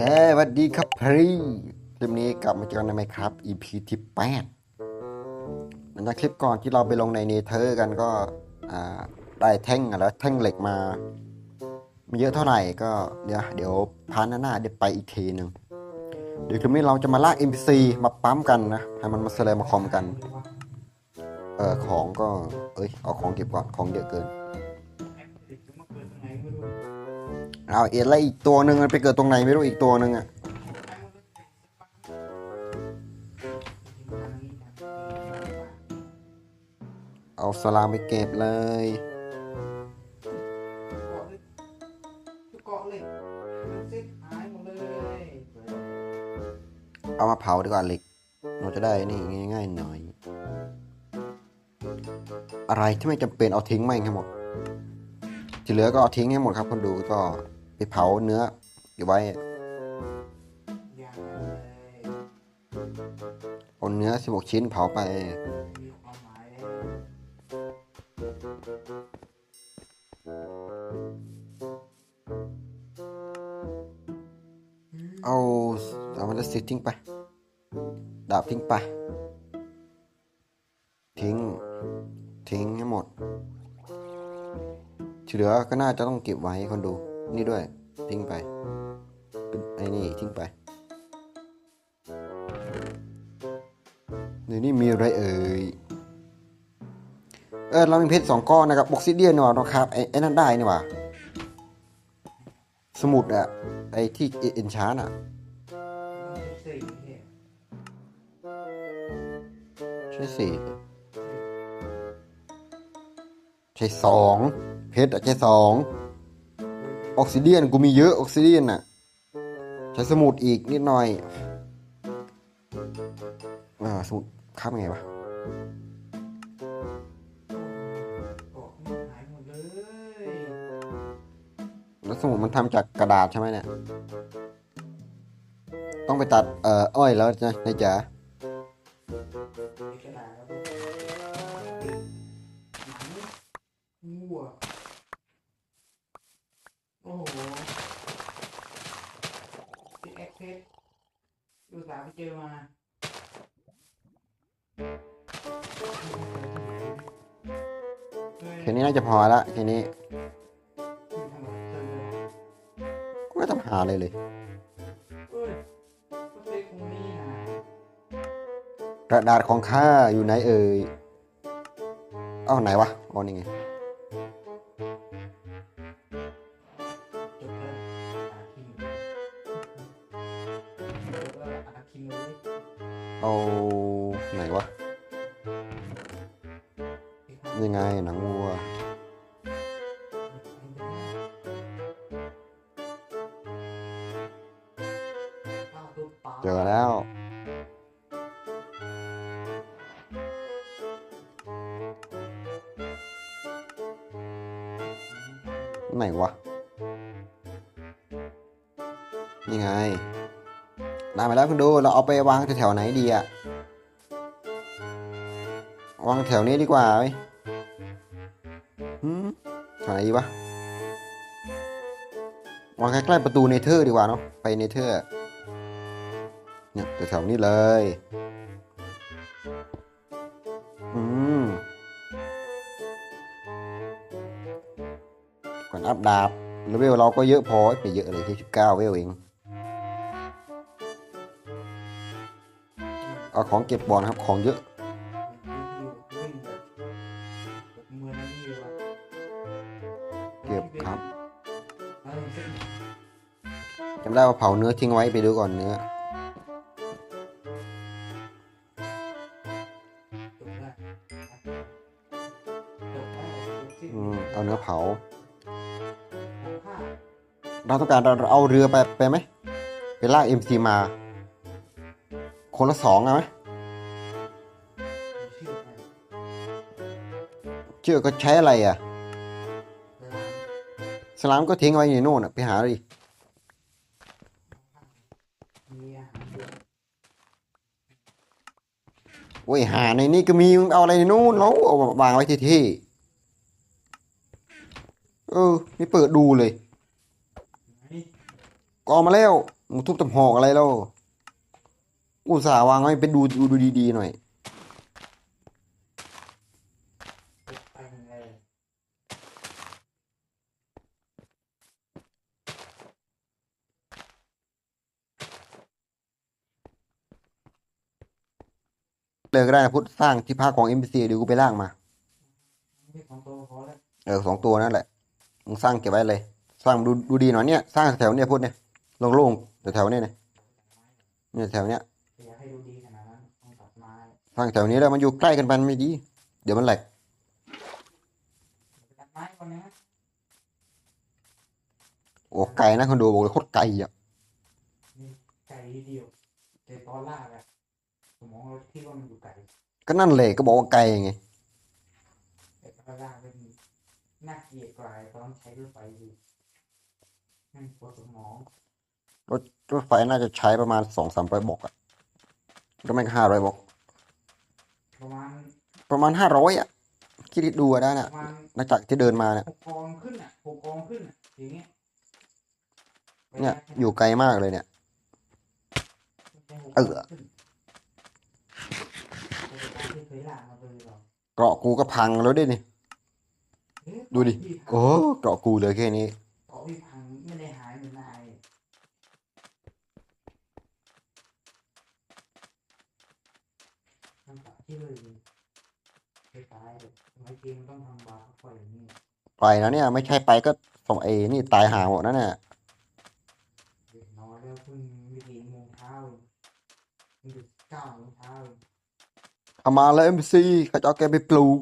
สวัสดีครับพี่คลิปนี้กลับมาเจอกันไหมครับ EP ที่แปดหลังจากคลิปก่อนที่เราไปลงในเนเธอร์กันก็ได้แท่งแล้วแท่งเหล็กมาไม่เยอะเท่าไหร่ก็เดี๋ยวเดี๋ยวพาร์ทหน้าเดี๋ยวไปอีกทีหนึ่งเดี๋ยวคลิปนี้เราจะมาลาก NPC มาปั๊มกันนะให้มันมาเสลยมาคอมกัน เออของก็เอ้ยเอาของเก็บก่อนของเยอะเกิน เอาเอ็นแล้วอีกตัวหนึ่งมันไปเกิดตรงไหนไม่รู้อีกตัวหนึ่งอะเอาสลามไปเก็บเลยเอามาเผาดีกว่าเหล็ก เราจะได้นี่ง่ายๆหน่อย อะไรที่ไม่จำเป็นเอาทิ้งไม่ให้หมด ที่เหลือก็เอาทิ้งให้หมดครับคนดูก็ ไปเผาเนื้ออยู่ไว้อย่างนั้นเอาเนื้อ 16 ชิ้นเผาไปเอาเอามันสิทิ้งไป ดาบทิ้งไป ทิ้ง ทิ้งให้หมดที่เหลือก็น่าจะต้องเก็บไว้คนดู นี่ด้วย ทิ้งไป เป็นไอ้นี่ทิ้งไปในนี่มีอะไรเอ่ย เออเรามีเพชรสองก้อนนะครับบ็อกซิเดียนนี่หว่านะครับไอ้ไอ้นั่นได้นี่หว่า สมุดอะไอ้ที่เอ็นชาร์อะต้องเป็นสี่เนี่ยใช่สี่ใช่สองเพชรอะใช่สอง ออกซิเดียนกูมีเยอะออกซิเดียนอะใช้สมุดอีกนิดหน่อย อ่าสมุดข้ามไงวะแล้วสมุดมันทำจากกระดาษใช่ไหมเนี่ย ต้องไปตัดเอ่ออ้อยแล้วนะนายจ๋า ก็ไม่ต้องหาเลยเลยเอ้ยก็เซ็กคงนี่นะกระดาษของข้าอยู่ไหนเอ่ยเอ้าไหนวะอ๋อนี่ไง ดู เราเอาไปวางแถวไหนดีอะวางแถวนี้ดีกว่าไหมหืมแถวไหนดีวะ วางใกล้ๆประตูเนเธอร์ดีกว่าเนาะ ไปเนเธอร์ เนี่ยแถวนี้เลย อืมก่อนอัพดาบเลเวลเราก็เยอะพอไปเยอะเลยที่สิบเก้าเวลเอง ของเก็บบอลครับ ของเยอะ เก็บครับจำได้ว่าเผาเนื้อทิ้งไว้ไปดูก่อนเนื้อเอาเนื้อเผา เราต้องการเราเอาเรือไปไปไหมไปลากเอ็มซีมา คนละสองเอาไหม ชื่อก็ใช้อะไรอะ สลามก็ทิ้งไว้อยู่โน่นอะไปหาดิโอ้ยหาในนี้ก็มีเอาอะไรในนู่นแล้วเอาวางไว้ที่ที่เออไม่เปิดดูเลยก็เอมาแล้วมึงทุบตำหอกอะไรแล้วอุตส่าห์วางไว้เป็นดูดูดูดีๆหน่อย ไปเลย เลยก็ได้นะพุทธสร้างที่พักของ NPC เดี๋ยวกูไปล่างมานี่ของตัวพอแล้วเออสองตัวนั่นแหละมึงสร้างเก็บไว้เลย สร้างดูดูดีหน่อยเนี่ยสร้างแถวๆเนี่ยพุทธเนี่ยโล่งๆแถวๆเนี่ยนะเนี่ยแถวเนี้ยแต่อยากให้ดูดีขนาดนั้นต้องตัดไม้สร้างแถวนี้แล้วมันอยู่ใกล้กันไปมันไม่ดี เดี๋ยวมันแหลกตัดไม้ก่อนนะโอ้ไกลนะคนดูบอกเลยโคตรไกลอะนี่ไก่เดียวแต่ตอนล่างอะ สมองเราคิดว่ามันอยู่ไก่ก็นั่นแหละก็บอกว่าไกลไงแต่ตอนล่างเป็นน่าเกลียดกว่าตอนใช้รถไฟอยู่นั่นปวดสมองรถรถไฟน่าจะใช้ประมาณสองสามร้อยบอกอะก็ไม่ห้าร้อยบอกประมาณประมาณห้าร้อยอะคิดดูอะได้ปนะระมาณหลังจากที่เดินมาเนี่ยหกกองขึ้นอะหกกองขึ้นอะอย่างเงี้ยเนี่ยอยู่ไกลมากเลยเนี่ย เออ เกราะกูก็พังแล้วด้วยนี่ดูดิโอ้เกราะกูเหลือแค่นี้ เกาะพี่พังไม่ได้หายเหมือนนายน้ำตาที่เลยไปตายเลยทำไมเกมต้องทำบาร์ปล่อยอย่างนี้ ไปแล้วเนี่ย ไม่ใช่ไปก็สองเอนี่ตายหาหมดนั่นน่ะ เด็กน้อยแล้วเพิ่งมีกี่โมงเช้ามันดึกเก้าโมงเช้า เอามาแล้วเอ็มซีเขาจะเอาแกไปปลูก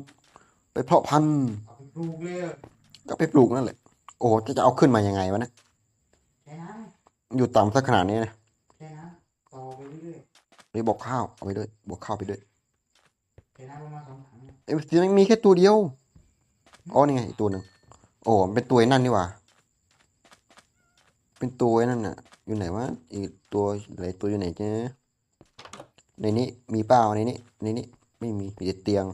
ไปเพาะพันธุ์เอาไปปลูกเลยก็ไปปลูกนั่นแหละ โอ้จะจะเอาขึ้นมายังไงวะเนี่ยแค่นั้นอยู่ต่ำสักขนาดนี้นะแค่นั้นต่อไปเรื่อยไปบอกข้าวเอาไปด้วยบอกข้าวไปด้วยๆแค่นั้นประมาณสองถังเอ็มซีมันมีแค่ตัวเดียวอ๋อนี่ไงอีกตัวหนึ่งโอ้มันเป็นตัวไอ้นั่นนี่หว่าเป็นตัวไอ้นั่นน่ะ อยู่ไหนวะอีกตัวอะไรตัวอยู่ไหนเจ๊ในนี้มีเปล่าในนี้ในนี้ ไม่มี มีแต่เตียง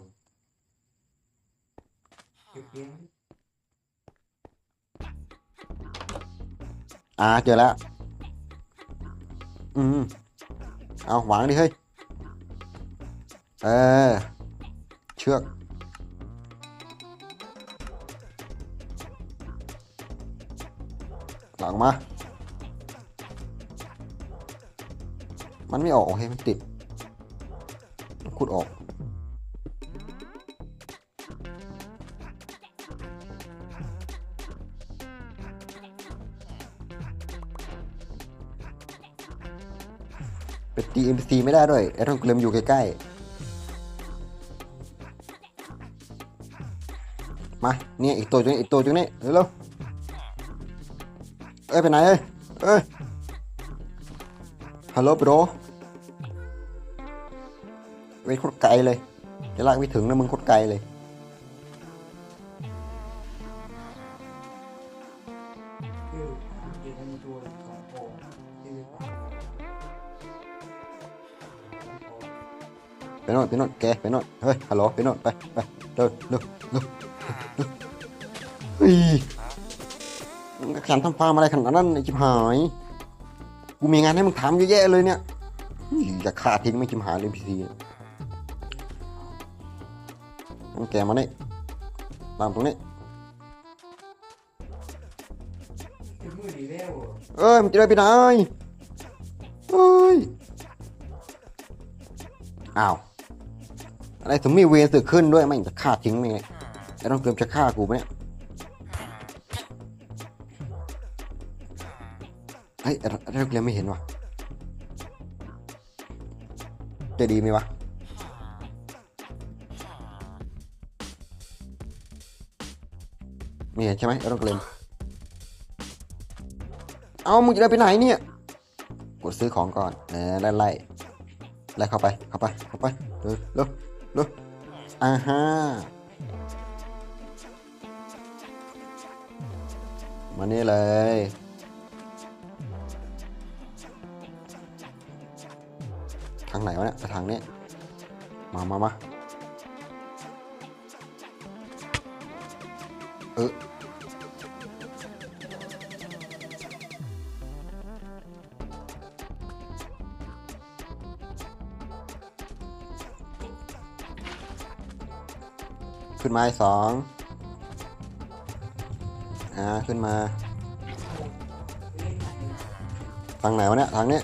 เก็บเลี้ยง อ่าเจอแล้ว อืม เอาวางดิเฮ้ย เออ เชือกหลังมา มันไม่ออกโอเคมันติดขุดออก ไปตี NPC ไม่ได้ด้วยไอ้ต้องเกลมอยู่ใกล้ๆ มา เนี่ยอีกตัวจุงนี้อีกตัวจุงนี้เร็วเอ้ยไปไหนเอ้ยเอ้ยฮัลโหลบรเว้ยโคตรไกลเลย จะลากไปถึงนะมึงโคตรไกลเลย ไปโน่นแกไปโน่นเฮ้ยฮัลโหลไปโน่นไปไปเร็วเร็วเร็วเฮ้ยมึงก็แข่งทำฟาร์มอะไรขนาดนั้นไอ้ชิบหายกูมีงานให้มึงทำเยอะแยะเลยเนี่ยอย่าฆ่าทิ้งไม่ชิบหายเลยพีซีมึงแกมาเนี่ยตามตรงนี้เอเอ้ยมันจะได้ไปไหนเอ้ย อ้าว อะไรถึงมีเวรสึกขึ้นด้วยไม่งจะฆ่าทิ้งไหมเนี่ยไอ้ต้องเตรียมจะฆ่ากูไหมเนี่ยเฮ้ยไอ้ไอ้ต้องเตรียมไม่เห็นวะจะดีไหมวะไม่เห็นใช่ไหมไอ้ต้องเตรียมเอามึงจะได้ไปไหนเนี่ยกดซื้อของก่อนเออไล่ไล่ไล่เข้าไปเข้าไปเข้าไปเร็ว เนาะอ่าฮะมานี่เลยทางไหนวะเนี่ยไปทางนี้ มามามาเออ ขึ้นมาสองอ่าขึ้นมา ทางไหนวะเนี่ยทางเนี้ย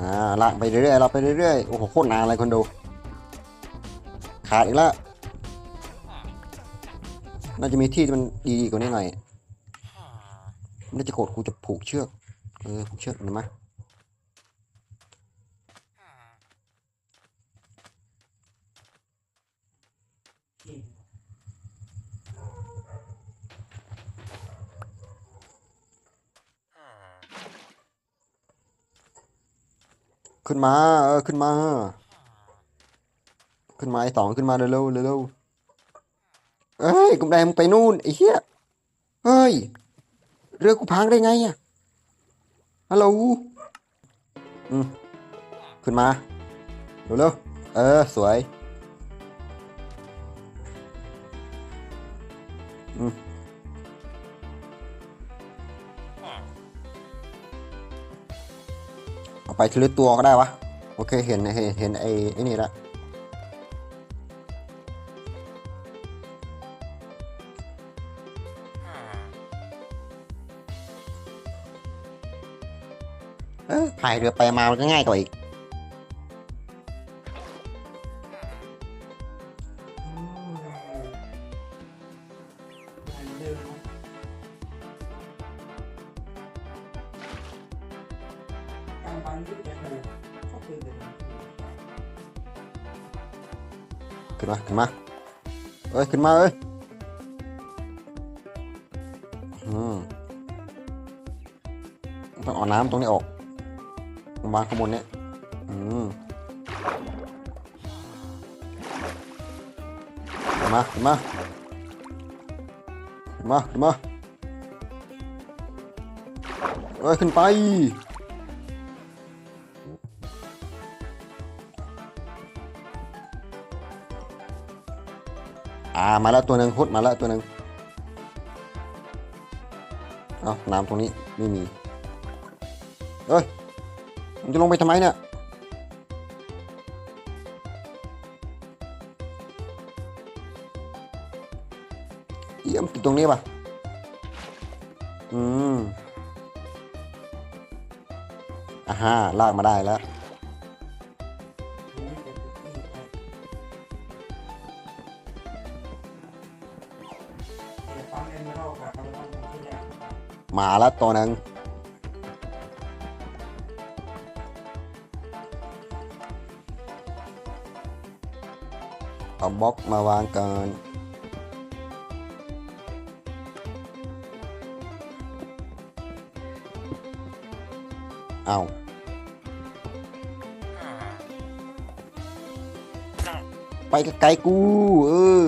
อ่าลากไปเรื่อยๆเราไปเรื่อยๆโอ้โหโคตรนานเลยคนดู ขาดอีกแล้วน่าจะมีที่มันดีกว่านี้หน่อยน่าจะโกดกูจะผูกเชือกเออผูกเชือกเห็นไหม จริง ขึ้นมา เออ ขึ้นมา ขึ้นมาไอ้สองขึ้นมาเร็วเร็วเอ้ยกุมแดงมึงไปนู่นไอ้เหี้ย เฮ้ย เรือกูพังได้ไงอะฮัลโหลอืมขึ้นมา เร็วๆเออ สวย ไปทีละตัวก็ได้วะ โอเค เห็นเห็นเห็นไอ้ไอ้นี่ละเออพายเรือไปมามันก็ง่ายกว่าอีก การบันทึกจะถูกก็คือเดิมขึ้นมาขึ้นมาเอ้ยขึ้นมาเอ้ยอืมต้องเอาน้ำตรงนี้ออกวางข้างบนเนี้ยอืมขึ้นมาขึ้นมาขึ้นมาขึ้นมาเอ้ยขึ้นไปามาแล้วตัวหนึ่งพุดมาแล้วตัวหนึ่งเอาน้ำตรงนี้ไม่มีเอ้ยมันจะลงไปทำไมเนี่ยเยี่ยมติดตรงนี้ป่ะ อืมอ่าฮะลากมาได้แล้ว มาแล้วตัวนึงเอาบล็อกมาวางกันเอาไปไกลกู เออ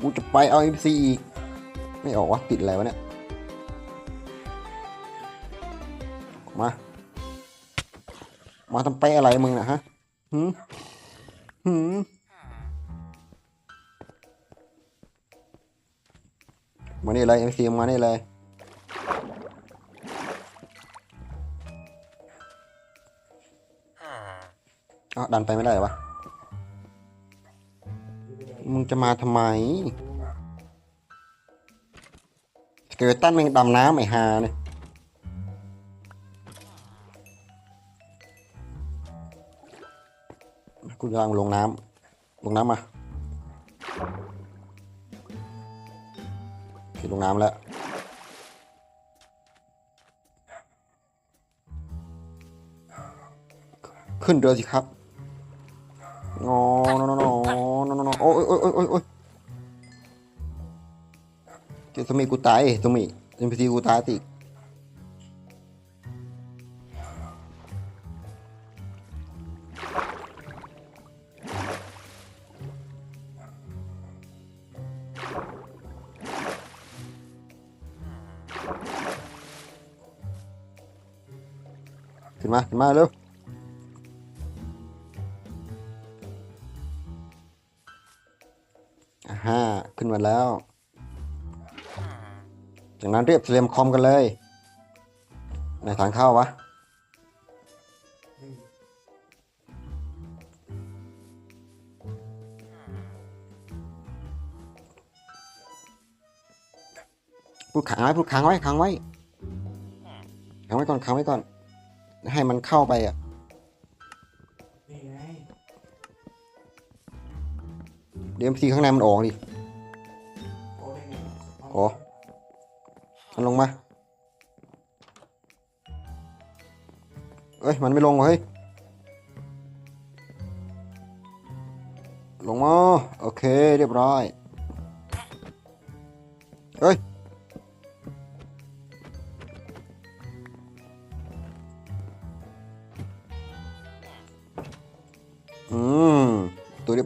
กูจะไปเอา MC อีก ไม่ออกวะติดอะไรวะเนี่ย มา มาทำไปะอะไรมึงนะฮะหืมหืมมานี่เลยเอ็มซีมานี่เลยอ้าวดันไปไม่ได้เหรอวะ มึงจะมาทำไมสเกเลตันแม่งดำน้ำไอ้ฮาเนี่ย กูกำลังลงน้ำลงน้ำมาโอเคลงน้ำแล้วขึ้นเรือสิครับงอนอนอนอนอนอนโอ้ยโอ้ยโอ้ยโอ้ยโอ้ยเจสมีกูตายสมีเอ็มพีซีกูตายติ มาเร็วห้าขึ้นมาแล้ว จากนั้นเรียบเรียมคอมกันเลยในทางเข้าวะพูดขังไว้พูดขังไว้ขังไว้ขังไว้ก่อนขังไว้ก่อน ให้มันเข้าไปอะเดี๋ยวทีข้างในมันออกดิโอ้โอ้มันลงมาเอ้ย มันไม่ลงว่ะเฮ้ย ลงมา โอเค เรียบร้อย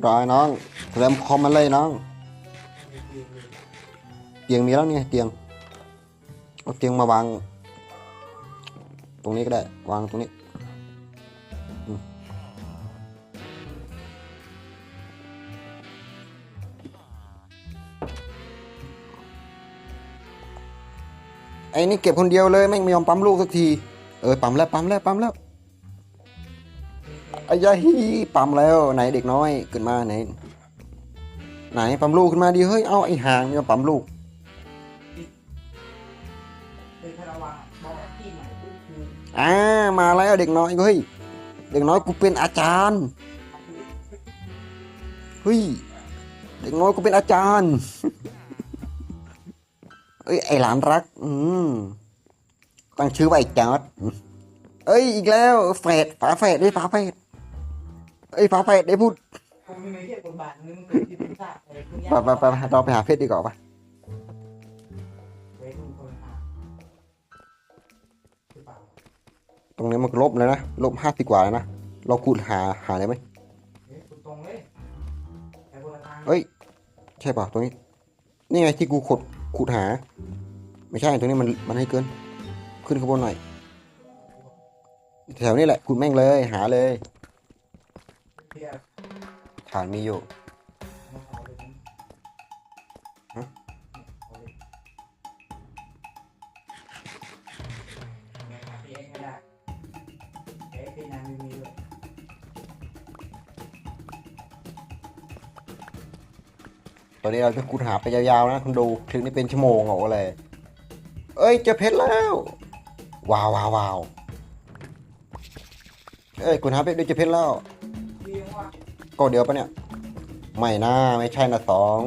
บร้อยน้องแรมคอมมันเลยน้อง เตียงมีแล้วเนี่ยเตียงเอาเตียงมาวาง ตรงนี้ก็ได้ วางตรงนี้ไอ้นี่เก็บคนเดียวเลยไม่ยอมปั๊มลูกสักที เออปั๊มแล้วปั๊มแล้วปั๊มแล้ว ไอ้ยาฮีปั๊มแล้วไหนเด็กน้อยขึ้นมาไหน ไหนปั๊มลูกขึ้นมาดิเฮ้ยเอาไอ้ห่างเนี่ยปั๊มลูกเป็นคาราวานบอกที่ใหม่ก็คืออ่ามาแล้วเด็กน้อยเฮ้ยเด็กน้อยกูเป็นอาจารย์เฮ้ยเด็กน้อยกูเป็นอาจารย์เอ้ยไอหลานรัก อืมตั้งชื่อว่าไอ้จอร์ดเอ้ยอีกแล้วแฝดฝาแฝดได้ฝาแฝด เอ้ยฝาแฝดได้พูดผมมีไม่เทียบบทบาทนึงเกิดที่เป็นซากอะไรกนี้ไปไปไปไปเราไปหาเพชรดีกว่าปะไว้ดูคนหาหรือเปล่าตรงนี้มันลบเลยนะลบห้าสิบกว่าแล้วนะเราคูดหาหาได้ไหมเฮ้ยคุณตรงเลยแต่คนละทางเอ้ยใช่ป่ะตรงนี้นี่ไงที่กูขุดขุดหา ไม่ใช่ตรงนี้มันมันให้เกิน ขึ้นข้างบนหน่อยแถวนี้แหละขุดแม่งเลยหาเลย ฐานมีอยู่ตอนนี้เราจะขุดหาไปยาวๆนะคุณดูคลิปนี้เป็นชั่วโมงเหรออะไรเอ้ยเจอเพชรแล้ว ว้าวว้าวว้าวเอ้ยขุดหาเพชรด้วยเจอเพชรแล้ว ก็เดียวปะเนี่ย ไม่น่าไม่ใช่นะสอง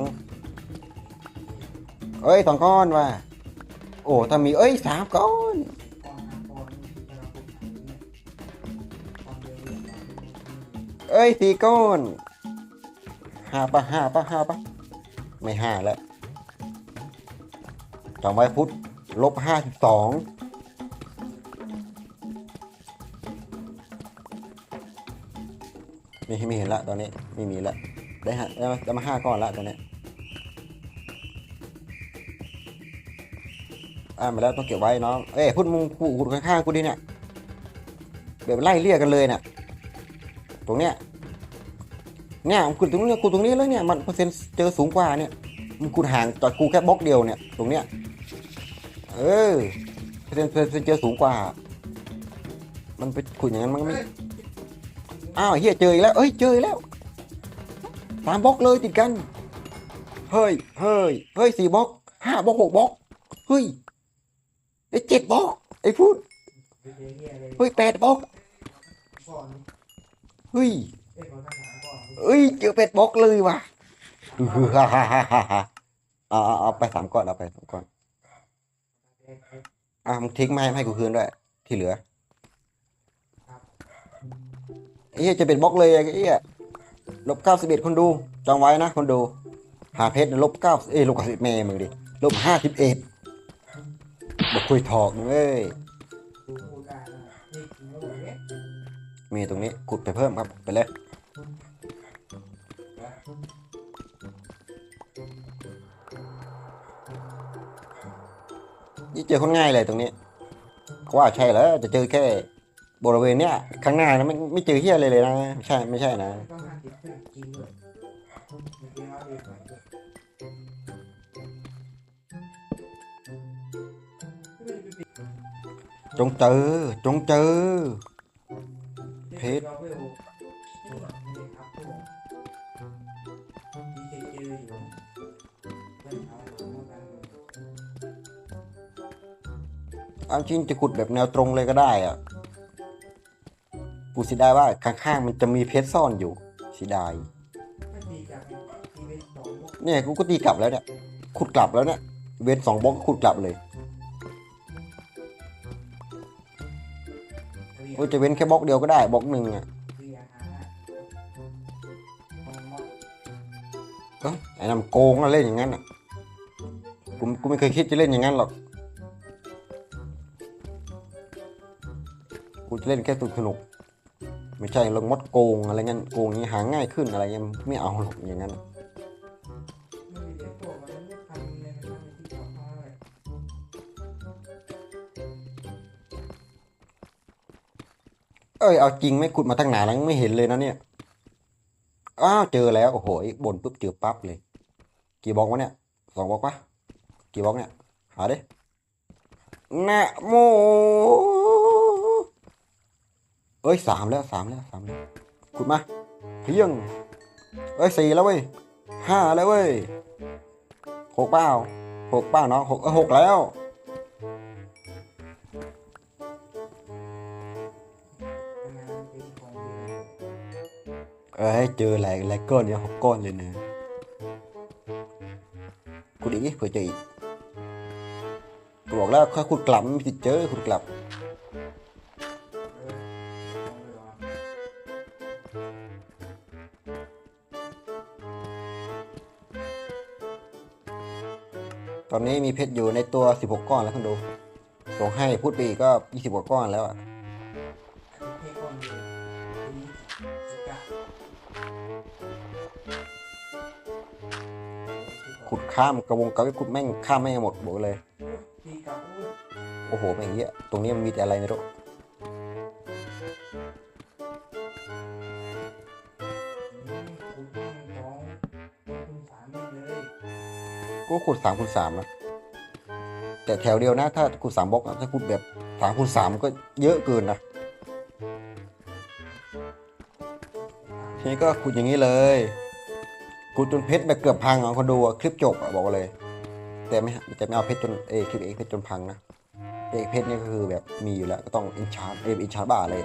เอ้ยสองก้อนว่ะโอ้ถ้ามีเอ้ยสามก้อนเราเป็นหาเนี่ยกองเดียวเลยนะเอ้ยสี่ก้อนห้าปะห้าปะห้าปะไม่ห้าแล้วจำไว้พุทธลบห้าสิบสอง ไม่ไม่เห็นละตอนนี้ไม่มีละได้ฮะได้มาได้มาห้าก้อนละตอนนี้อ่ามาแล้วต้องเก็บไว้น้องเอ้ยพุทธมึงกูขุดข้างๆกูดิเนี่ยแบบไล่เลี่ยกันเลยเนี่ยตรงเนี้ยเนี่ยมันขุดตรงนี้ขุดตรงนี้แล้วเนี่ยมันเปอร์เซ็นต์เจอสูงกว่าเนี่ยมันขุดห่างจากกูแค่บล็อกเดียวเนี่ยตรงเนี้ยเออเปอร์เซ็นต์เปอร์เซ็นต์เจอสูงกว่า มันไปขุดอย่างนั้นมันก็ไม่ อ้าวเฮียเจออีกแล้วเอ้ยเจออีกแล้วสามบล็อกเลยติดกัน เฮ้ยเฮ้ยเฮ้ยสี่บล็อกห้าบล็อกหกบล็อกเฮ้ยไอ้เจ็ดบล็อกไอ้พูดเฮ้ยแปดบล็อกเฮ้ยเอ้ยเจอเป็ดบล็อกเลยว่ะฮ่าฮ่าฮ่าฮ่าฮ่าเอาเอาไปสามก้อนเอาไปสามก้อนอะมึงทิ้งไม้ให้กูคืนด้วย ที่เหลือ ไอ้เหี้ยจะเป็นบล็อกเลยไอ้เหี้ยลบเก้าสิบเอ็ดคนดูจองไว้นะคนดู หาเพชรลบเก้าเอ้ยลบเก้าสิบเมมึงดิลบห้าสิบเอ็ดบอกคุยถอกเอ้ยมีตรงนี้ขุดไปเพิ่มครับไปเลยนี่เจอคนง่ายเลยตรงนี้ว่าใช่แล้วจะเจอแค่ บริเวณเนี้ยข้างหน้านะไม่ไม่เจอเฮียอะไรเลยนะไม่ใช่ไม่ใช่นะจงเจอ จงเจอ เพชรเราไปโอ้นี่ครับพวกมีเคยเจออยู่เล่นเอาของกันเลยเอาจริงจะขุดแบบแนวตรงเลยก็ได้อะ กูเสียดายว่าข้างๆมันจะมีเพชรซ่อนอยู่เสียดายเนี่ยกูก็ตีกลับแล้วเนี่ยขุดกลับแล้วเนี่ยเว้นสองบล็อกก็ขุดกลับเลยเรียกูจะเว้นแค่บล็อกเดียวก็ได้บล็อกหนึ่งอะไอ้นั่นมันโกงอะเล่นอย่างนั้นอะกูกูไม่เคยคิดจะเล่นอย่างนั้นหรอกกูจะเล่นแค่สนุกสนุก ไม่ใช่ลงมดโกงอะไรเงี้ยโกงนี้หาง่ายขึ้นอะไรเงี้ยไม่เอาหรอกอย่างนั้นเด็กตัวมันไม่ทำเลยมันทำที่เขาเขาเลยเอ้ยเอาจริงไม่ขุดมาตั้งนานแล้วยังไม่เห็นเลยนะเนี่ยอ้าวเจอแล้วโอ้โหบนปุ๊บเจอปั๊บเลย กี่บล็อกวะเนี่ยสองบล็อกปะกี่บล็อกเนี่ยหาดินะโม เอ้ยสามแล้วสามแล้วสามแล้วขุดมาเพียงเอ้ยสี่แล้วเว้ยห้าแล้วเว้ยหกเป้าหกเป้าเนาะหกเออหกแล้วเอ้ยเจอหลายหลายก้อนเนี่ยหกก้อนเลยนะขุดอีกเผื่อเจออีกบอกแล้วค่อยขุดกลับไม่ติดเจอขุดกลับ ตอนนี้มีเพชรอยู่ในตัว 16 ก้อนแล้วคุณดูส่งให้พูดไปอีกก็ 20 กว่าก้อนแล้วอะขุดข้ามกระวงกระวิขุดแม่งข้ามแม่งหมดบอกเลย โอ้โหแม่งเยอะ ตรงนี้มันมีแต่อะไรไม่รู้ กูขุด3คูณ3นะแต่แถวเดียวนะถ้าขุด3บล็อกอะถ้าขุดแบบ3คูณ3ก็เยอะเกินนะทีนี้ก็ขุดอย่างนี้เลยขุดจนเพชรแบบเกือบพังอะคนดูคลิปจบอะบอกเลย แต่ไม่แต่ไม่เอาเพชรจนเอคลิปเอกเพชรจนพังนะเอกเพชรนี่ก็คือแบบมีอยู่แล้วก็ต้องอินชาร์เออินชาร์บ้าเลย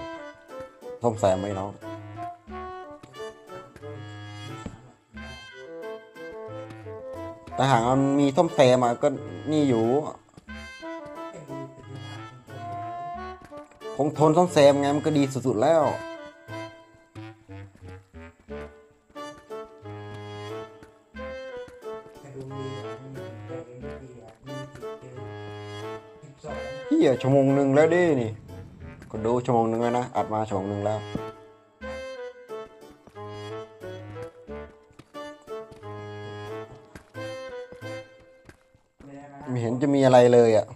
ส้มแซมไหมน้อง แต่หากมันมีส้มแซมมาก็นี่อยู่ คงทนส้มแซมไงมันก็ดีสุดๆแล้วเฮียชั่วโมงหนึ่งแล้วดินี่ก็ดูชั่วโมงหนึ่งแล้วนะ อัดมาชั่วโมงหนึ่งแล้ว ไม่เห็นจะมีอะไรเลยอะ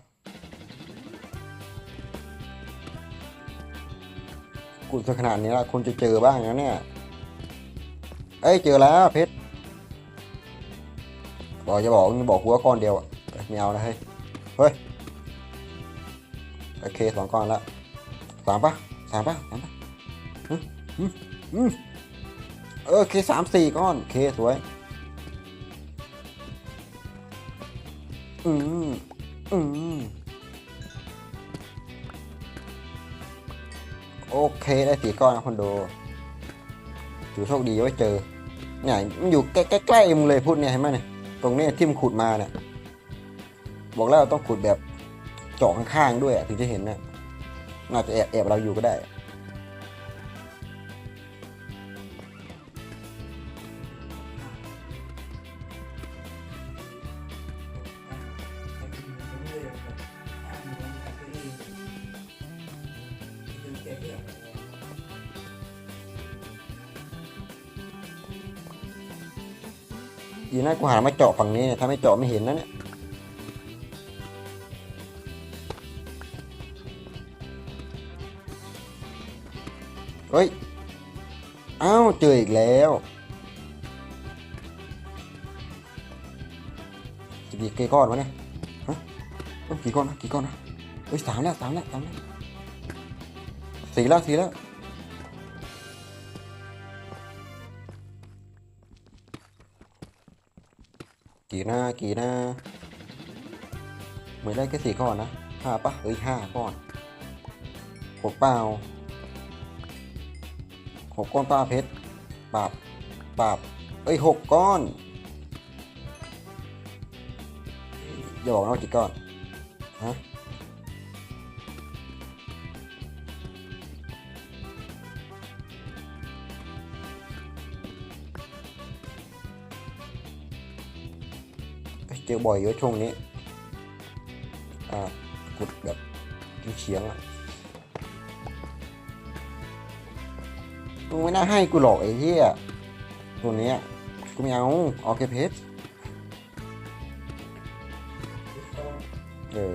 กูจะขนาดนี้ละคุณจะเจอบ้างนะเนี่ย เอ้ยเจอแล้วเพชรบอกจะบอกมึงบอกกูว่ก้อนเดียวอะไม่เอานะเฮ้ย เฮ้ย โอเคสองก้อนล้วสามปะสามปะสามปะอืมอืมอืมโอเคสามสี่ก้อน โอเคสวย อืมอืมโอเคได้สี่ก้อนนะคนดูถือโชคดีไว้เจอเนี่ยมันอยู่ใกล้ๆมึงเลยพูดเนี่ยเห็นไหมเนี่ยตรงนี้ที่มึงขุดมาเนี่ยบอกแล้วต้องขุดแบบเจาะข้างๆด้วยถึงจะเห็นนะน่าจะแอบแอบเราอยู่ก็ได้ กูหามาเจาะฝั่งนี้เนี่ยถ้าไม่เจาะไม่เห็นนะเนี่ยเฮ้ยอ้าวเจออีกแล้วจะมีกี่ก้อนวะเนี่ยฮะกี่ก้อนนะกี่ก้อนนะเฮ้ยสามแล้วสามแล้วสามแล้วสี่แล้วสี่แล้ว กี่หน้ากี่หน้าเหมือนได้แค่สี่ก้อนนะห้าปะเอ้ยห้าก้อนหกเปล่าหกก้อนป้าเพชรปราบปราบเอ้ยหกก้อนอย่าบอกนะว่ากี่ก้อนฮะ อ้ยเจอบ่อยเยอะช่วงนี้ อ่าขุดแบบเฉียงอะมึงไม่น่าให้กูหรอกไอ้เหี้ยตัวเนี้ยกูไม่เอาเอาแค่เพชรเออ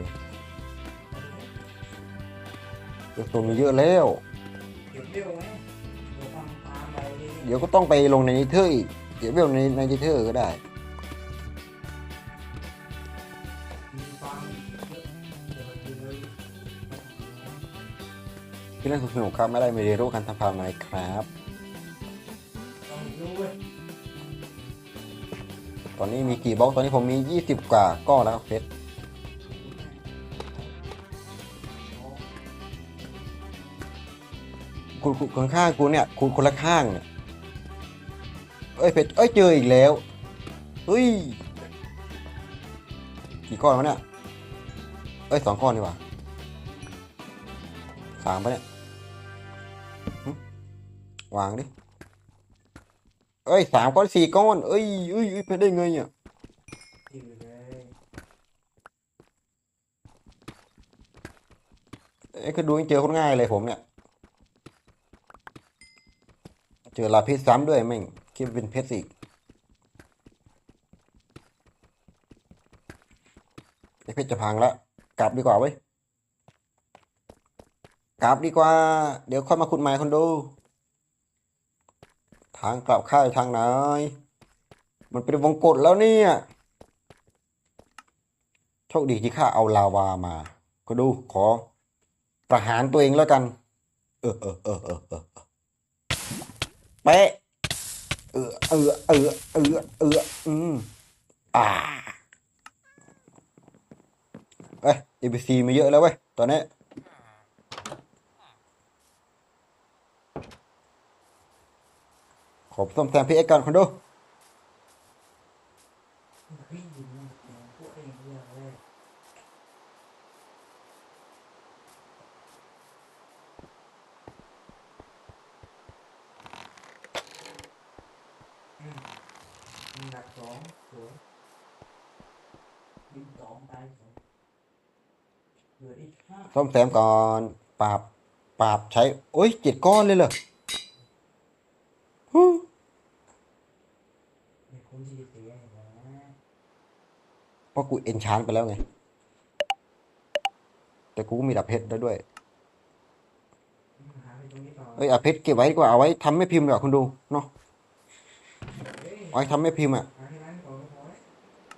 ตัวมีเยอะแล้วเก็บเร็วไหมเดี๋ยวเรื่อยเดี๋ยวก็ต้องไปลงในนิเทอร์อีก เดี๋ยวไปลงในในนิเทอร์ก็ได้ พี่เล่นสนุกครับไม่ได้ไม่ได้รู้การทำฟาร์มครับ ตอนนี้มีกี่บล็อกตอนนี้ผมมี 20 กว่าก้อนแล้วเพชรคุณคุณคนข้างกูเนี่ยคุณคนละข้างเนี่ยเอ้ยเพชรเอ้ยเจออีกแล้วเฮ้ยกี่ก้อนวะเนี่ยเอ้ยสองก้อนดีกว่าสามปะเนี่ย วางดิ เอ้ยสามก้อนสี่ก้อน เอ้ยเอ้ยเอ้ยไปได้ไงอะจืดเลยเอ้ยคือดูเจอคนง่ายเลยผมเนี่ย เจอลาพิษซ้ำด้วยแม่งคิดว่าเป็นเพชรอีกไอ้เพชรจะพังละกลับดีกว่าเว้ยกลับดีกว่า เดี๋ยวค่อยมาขุดใหม่คนดู ทางกลับค่ายทางไหน มันเป็นวงกฏแล้วเนี่ย โชคดีที่ข้าเอาลาวามา ก็ดูขอประหารตัวเองแล้วกัน เออเออเออเออเออเออเป๊ะเออเออเออเออเอออืมอ่าเอ้ย ABC มาเยอะแล้วเว้ยตอนนี้ ผมต้มแซมพี่เอ็กก่อนคนดูส้มแซมก่อนปราบปราบใช้โอ้ยเจ็ดก้อนเลยเหรอฮู้ ไม่คุ้นที่จะเสียเห็นไหม เพ ราะกูเอนชานไปแล้วไง แต่กูมีดาบเพชรได้ด้วยเอ้ยเอาเพชรเก็บไว้ดีกว่าเอาไว้ทำไม่พิมพ์ดีกว่าคุณดูเนาะเอาไว้ทำไม่พิมพ์อะ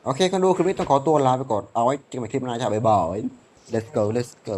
โอเคคุณดูคลิปนี้ต้องขอตัวลาไปก่อนเอาไว้เจอกันใหม่คลิปหน้าจ้าบ๊ายบาย let's go let's go